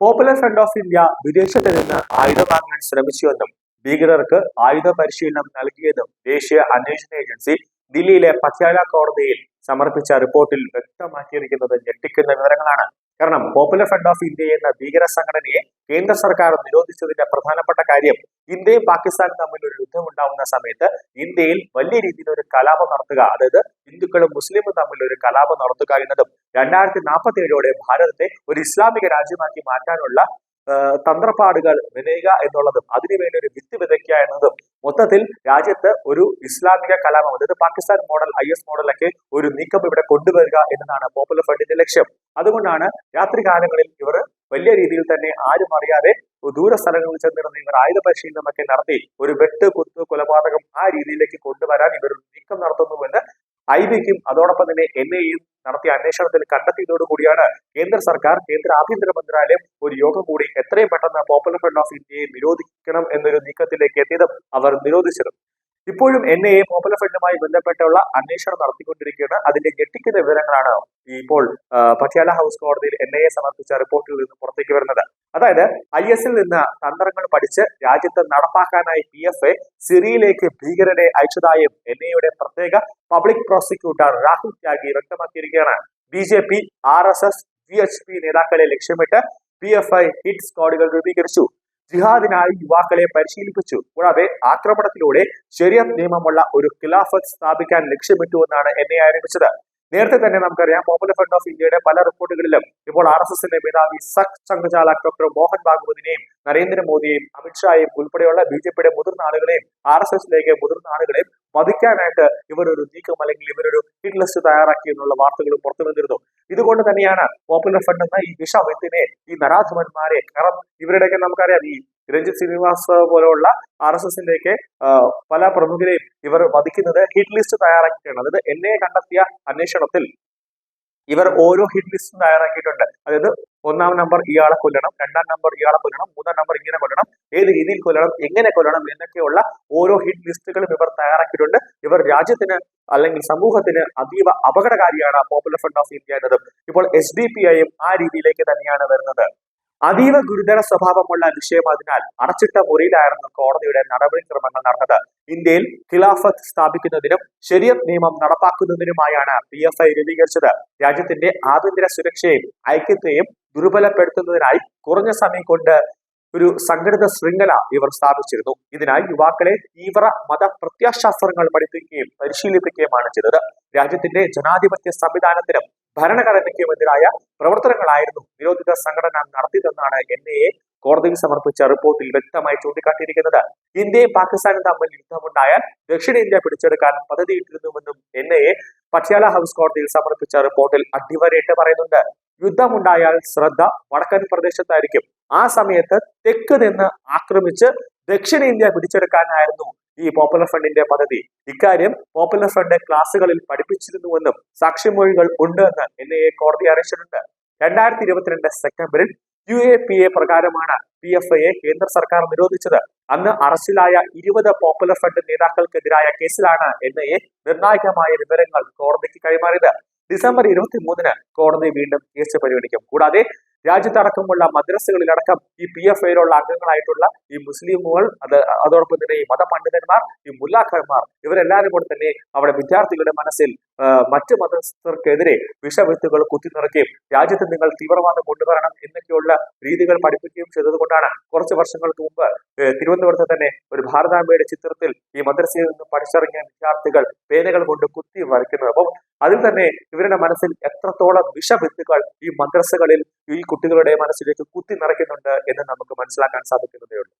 Popular Front of India വിദേശത്ത് നിന്ന് ആയുധം വാങ്ങാൻ ശ്രമിച്ചുവെന്നും ഭീകരർക്ക് ആയുധ പരിശീലനം നൽകിയെന്നും ദേശീയ അന്വേഷണ ഏജൻസി ദില്ലിയിലെ പട്യാല കോടതിയിൽ സമർപ്പിച്ച റിപ്പോർട്ടിൽ വ്യക്തമാക്കിയിരിക്കുന്നത് ഞെട്ടിക്കുന്ന വിവരങ്ങളാണ്. കാരണം പോപ്പുലർ ഫ്രണ്ട് ഓഫ് ഇന്ത്യ എന്ന ഭീകര സംഘടനയെ കേന്ദ്ര സർക്കാർ നിരോധിച്ചതിന്റെ പ്രധാനപ്പെട്ട കാര്യം ഇന്ത്യയും പാകിസ്ഥാനും തമ്മിൽ ഒരു യുദ്ധം ഉണ്ടാവുന്ന സമയത്ത് ഇന്ത്യയിൽ വലിയ രീതിയിൽ ഒരു കലാപം നടത്തുക അതായത് ഹിന്ദുക്കളും മുസ്ലിമും തമ്മിൽ ഒരു കലാപം നടത്തുക എന്നതും രണ്ടായിരത്തി നാൽപ്പത്തി ഏഴോടെ ഭാരതത്തെ ഒരു ഇസ്ലാമിക രാജ്യമാക്കി മാറ്റാനുള്ള തന്ത്രപ്പാടുകൾ വിനയുക എന്നുള്ളതും അതിനുവേണ്ടി ഒരു വിത്ത് വിതയ്ക്കുക എന്നതും മൊത്തത്തിൽ രാജ്യത്ത് ഒരു ഇസ്ലാമിക കലാപം അതായത് പാകിസ്ഥാൻ മോഡൽ ഐ എസ് മോഡലൊക്കെ ഒരു നീക്കം ഇവിടെ കൊണ്ടുവരിക എന്നതാണ് പോപ്പുലർ ഫ്രണ്ടിന്റെ ലക്ഷ്യം. അതുകൊണ്ടാണ് രാത്രി കാലങ്ങളിൽ ഇവർ വലിയ രീതിയിൽ തന്നെ ആരും അറിയാതെ ദൂര സ്ഥലങ്ങളിൽ ചെന്നിരുന്ന ഇവർ ആയുധ പരിശീലനമൊക്കെ നടത്തി ഒരു വെട്ട് കുത്ത് കൊലപാതകം ആ രീതിയിലേക്ക് കൊണ്ടുവരാൻ ഇവർ നീക്കം നടത്തുന്നുവെന്ന് ഐ ബിക്കും അതോടൊപ്പം തന്നെ എൻ ഐയും നടത്തിയ അന്വേഷണത്തിൽ കണ്ടെത്തിയതോടുകൂടിയാണ് കേന്ദ്ര സർക്കാർ കേന്ദ്ര ആഭ്യന്തര മന്ത്രാലയം ഒരു യോഗം കൂടി എത്രയും പെട്ടെന്ന് പോപ്പുലർ ഫ്രണ്ട് ഓഫ് ഇന്ത്യയെ നിരോധിക്കണം എന്നൊരു നീക്കത്തിലേക്ക് എത്തിയതും അവർ നിരോധിച്ചതും. ഇപ്പോഴും എൻ ഐ എ പോപ്പുലർ ഫ്രണ്ടുമായി ബന്ധപ്പെട്ടുള്ള അന്വേഷണം നടത്തിക്കൊണ്ടിരിക്കുകയാണ്. അതിന്റെ ഞെട്ടിക്കുന്ന വിവരങ്ങളാണ് ഇപ്പോൾ പട്യാല ഹൗസ് കോടതിയിൽ എൻ ഐ എ സമർപ്പിച്ച റിപ്പോർട്ടിൽ നിന്ന് പുറത്തേക്ക് വരുന്നത്. അതായത് ഐ എസിൽ നിന്ന് തന്ത്രങ്ങൾ പഠിച്ച് രാജ്യത്ത് നടപ്പാക്കാനായി പി എഫ് എ സിറിയയിലേക്ക് ഭീകരരെ അയച്ചതായും എൻ ഐയുടെ പ്രത്യേക public prosecutor Rahul Tyagi വ്യക്തമാക്കിയിരിക്കുകയാണ്. B J P R S S V H P നേതാക്കളെ ലക്ഷ്യമിട്ട് പി എഫ് ഐ ഹിറ്റ് സ്ക്വാഡുകൾ രൂപീകരിച്ചു. ജിഹാദിനായി യുവാക്കളെ പരിശീലിപ്പിച്ചു. കൂടാതെ ആക്രമണത്തിലൂടെ ശരിയത് നിയമമുള്ള ഒരു ഖിലാഫത്ത് സ്ഥാപിക്കാൻ ലക്ഷ്യമിട്ടുവെന്നാണ് എൻ ഐ ആരംഭിച്ചത് നേരത്തെ തന്നെ നമുക്കറിയാം പോപ്പുലർ ഫ്രണ്ട് ഓഫ് ഇന്ത്യയുടെ പല റിപ്പോർട്ടുകളിലും ഇപ്പോൾ ആർ എസ് എസിന്റെ മേധാവി സഖ് സംഘചാലക് ഡോക്ടർ മോഹൻ ഭാഗവതിനെയും നരേന്ദ്രമോദിയെയും അമിത്ഷായെയും ഉൾപ്പെടെയുള്ള ബി ജെ പിയുടെ മുതിർന്ന ആളുകളെയും ആർ എസ് എസിലേക്ക് മുതിർന്ന ആളുകളെയും വധിക്കാനായിട്ട് ഇവർ ഒരു നീക്കം അല്ലെങ്കിൽ ഇവരൊരു ഹിറ്റ് ലിസ്റ്റ് തയ്യാറാക്കി എന്നുള്ള വാർത്തകൾ പുറത്തു വന്നിരുന്നു. ഇതുകൊണ്ട് തന്നെയാണ് പോപ്പുലർ ഫ്രണ്ട് എന്ന ഈ വിഷവത്തിനെ ഈ നരാധമന്മാരെ കാരണം ഇവരുടെയൊക്കെ നമുക്കറിയാം. ഈ രഞ്ജിത് ശ്രീനിവാസ് പോലെയുള്ള ആർ എസ് എസിന്റെയൊക്കെ പല പ്രമുഖരെയും ഇവർ വധിക്കുന്നത് ഹിറ്റ് ലിസ്റ്റ് തയ്യാറാക്കിയിട്ടാണ്. അതായത് എന്നെ കണ്ടെത്തിയ അന്വേഷണത്തിൽ ഇവർ ഓരോ ഹിറ്റ് ലിസ്റ്റും തയ്യാറാക്കിയിട്ടുണ്ട്. അതായത് ഒന്നാം നമ്പർ ഇയാളെ കൊല്ലണം രണ്ടാം നമ്പർ ഇയാളെ കൊല്ലണം മൂന്നാം നമ്പർ ഇങ്ങനെ കൊല്ലണം ഏത് രീതിയിൽ കൊല്ലണം എങ്ങനെ കൊല്ലണം എന്നൊക്കെയുള്ള ഓരോ ഹിറ്റ് ലിസ്റ്റുകളും ഇവർ തയ്യാറാക്കിയിട്ടുണ്ട്. ഇവർ രാജ്യത്തിന് അല്ലെങ്കിൽ സമൂഹത്തിന് അതീവ അപകടകാരിയാണ് പോപ്പുലർ ഫ്രണ്ട് ഓഫ് ഇന്ത്യ എന്നതും. ഇപ്പോൾ എസ് ഡി പി ഐയും ആ രീതിയിലേക്ക് തന്നെയാണ് വരുന്നത്. അതീവ ഗുരുതര സ്വഭാവമുള്ള വിഷയമായതിനാൽ അടച്ചിട്ട മുറിയിലായിരുന്നു കോടതിയുടെ നടപടിക്രമങ്ങൾ നടന്നത്. ഇന്ത്യയിൽ ഖിലാഫത്ത് സ്ഥാപിക്കുന്നതിനും ശരിയത് നിയമം നടപ്പാക്കുന്നതിനുമായാണ് പി എഫ് ഐ രൂപീകരിച്ചത്. രാജ്യത്തിന്റെ ആഭ്യന്തര സുരക്ഷയും ഐക്യത്തെയും ദുർബലപ്പെടുത്തുന്നതിനായി കുറഞ്ഞ സമയം കൊണ്ട് ഒരു സംഘടിത ശൃംഖല ഇവർ സ്ഥാപിച്ചിരുന്നു. ഇതിനായി യുവാക്കളെ തീവ്ര മത പ്രത്യാശാസ്ത്രങ്ങൾ പഠിപ്പിക്കുകയും പരിശീലിപ്പിക്കുകയുമാണ് ചെയ്തത്. രാജ്യത്തിന്റെ ജനാധിപത്യ സംവിധാനത്തിനും ഭരണഘടനയ്ക്കുമെതിരായ പ്രവർത്തനങ്ങളായിരുന്നു നിരോധിത സംഘടന നടത്തിയതെന്നാണ് എൻ എ കോടതിയിൽ സമർപ്പിച്ച റിപ്പോർട്ടിൽ വ്യക്തമായി ചൂണ്ടിക്കാട്ടിയിരിക്കുന്നത്. ഇന്ത്യയും പാകിസ്ഥാനും തമ്മിൽ യുദ്ധമുണ്ടായാൽ ദക്ഷിണേന്ത്യ പിടിച്ചെടുക്കാൻ പദ്ധതിയിട്ടിരുന്നുവെന്നും N I A Patiala house കോടതിയിൽ സമർപ്പിച്ച റിപ്പോർട്ടിൽ അടിവരയിട്ട് പറയുന്നുണ്ട്. യുദ്ധമുണ്ടായാൽ ശ്രദ്ധ വടക്കൻ പ്രദേശത്തായിരിക്കും. ആ സമയത്ത് തെക്ക് നിന്ന് ആക്രമിച്ച് ദക്ഷിണേന്ത്യ പിടിച്ചെടുക്കാനായിരുന്നു ഈ പോപ്പുലർ ഫ്രണ്ടിന്റെ പദ്ധതി. ഇക്കാര്യം പോപ്പുലർ ഫ്രണ്ട് ക്ലാസുകളിൽ പഠിപ്പിച്ചിരുന്നുവെന്നും സാക്ഷിമൊഴികൾ ഉണ്ട് എന്ന് എൻ ഐ എ കോടതി അറിയിച്ചിട്ടുണ്ട്. രണ്ടായിരത്തി ഇരുപത്തിരണ്ട് സെപ്റ്റംബറിൽ യു എ പി എ പ്രകാരമാണ് പി എഫ് ഐയെ കേന്ദ്ര സർക്കാർ നിരോധിച്ചത്. അന്ന് അറസ്റ്റിലായ ഇരുപത് പോപ്പുലർ ഫ്രണ്ട് നേതാക്കൾക്കെതിരായ കേസിലാണ് എൻ ഐ എ നിർണായകമായ വിവരങ്ങൾ കോടതിക്ക് കൈമാറിയത്. ഡിസംബർ ഇരുപത്തി മൂന്നിന് കോടതി വീണ്ടും കേസ് പരിഗണിക്കും. കൂടാതെ രാജ്യത്തടക്കമുള്ള മദ്രസകളിലടക്കം ഈ പി എഫ് ഐയിലുള്ള അംഗങ്ങളായിട്ടുള്ള ഈ മുസ്ലിമുകൾ അത് അതോടൊപ്പം തന്നെ ഈ മതപണ്ഡിതന്മാർ ഈ മുല്ലാഖന്മാർ ഇവരെല്ലാവരും കൂടെ തന്നെ അവിടെ വിദ്യാർത്ഥികളുടെ മനസ്സിൽ മറ്റ് മതസ്ഥർക്കെതിരെ വിഷവിത്തുകൾ കുത്തിനിറക്കുകയും രാജ്യത്ത് നിങ്ങൾ തീവ്രവാദം കൊണ്ടുവരണം എന്നൊക്കെയുള്ള രീതികൾ പഠിപ്പിക്കുകയും ചെയ്തതുകൊണ്ടാണ് കുറച്ച് വർഷങ്ങൾക്ക് മുമ്പ് തിരുവനന്തപുരത്ത് തന്നെ ഒരു ഭാരതാംബയുടെ ചിത്രത്തിൽ ഈ മദ്രസയിൽ നിന്ന് പഠിച്ചിറങ്ങിയ വിദ്യാർത്ഥികൾ പേനകൾ കൊണ്ട് കുത്തി വരയ്ക്കുന്നത്. അപ്പം അതിൽ തന്നെ ഇവരുടെ മനസ്സിൽ എത്രത്തോളം വിഷബിന്ദുക്കൾ ഈ മദ്രസകളിൽ ഈ കുട്ടികളുടെ മനസ്സിലേക്ക് കുത്തി നിറയ്ക്കുന്നുണ്ട് എന്ന് നമുക്ക് മനസ്സിലാക്കാൻ സാധിക്കുന്നതേ ഉള്ളൂ.